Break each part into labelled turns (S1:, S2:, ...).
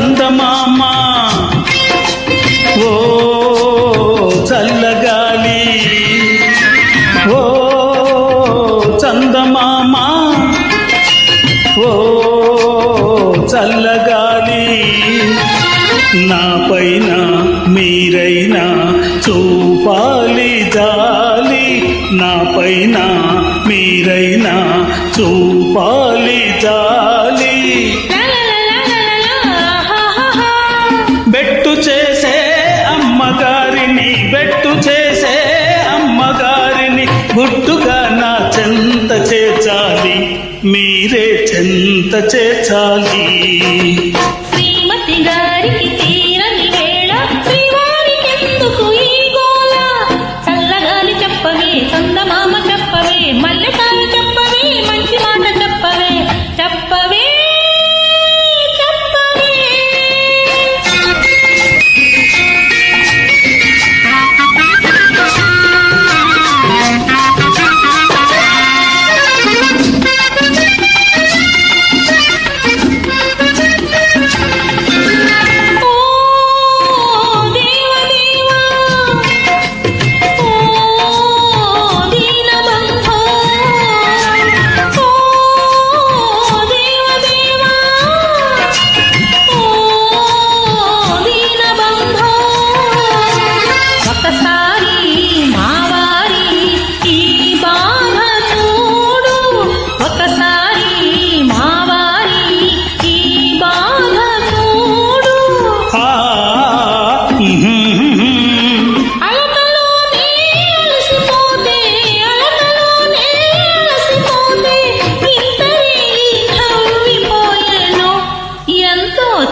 S1: చందమామ
S2: ఓ చల్లగాలి. ఓ చందమామ. ఓ చల్లగాలి. నా పైన మీరైనా చూపాలి జాలి. నా పైన మీరైనా చూపాలి జాలి బెట్టు చేసే అమ్మగారిని బెట్టు చేసే అమ్మగారిని. గుట్టుగా నా చెంత చేర్చాలి మీరే చెంత చేర్చాలి.
S1: శ్రీమతిగా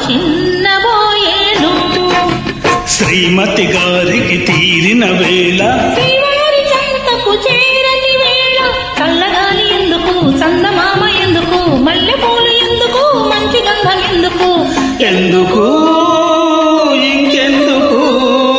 S1: చిన్నబోయేను.
S2: శ్రీమతి గారికి తీరిన వేళ.
S1: శ్రీవారి చెంతకు చేరని వేళ చల్లగాలి ఎందుకు చందమామ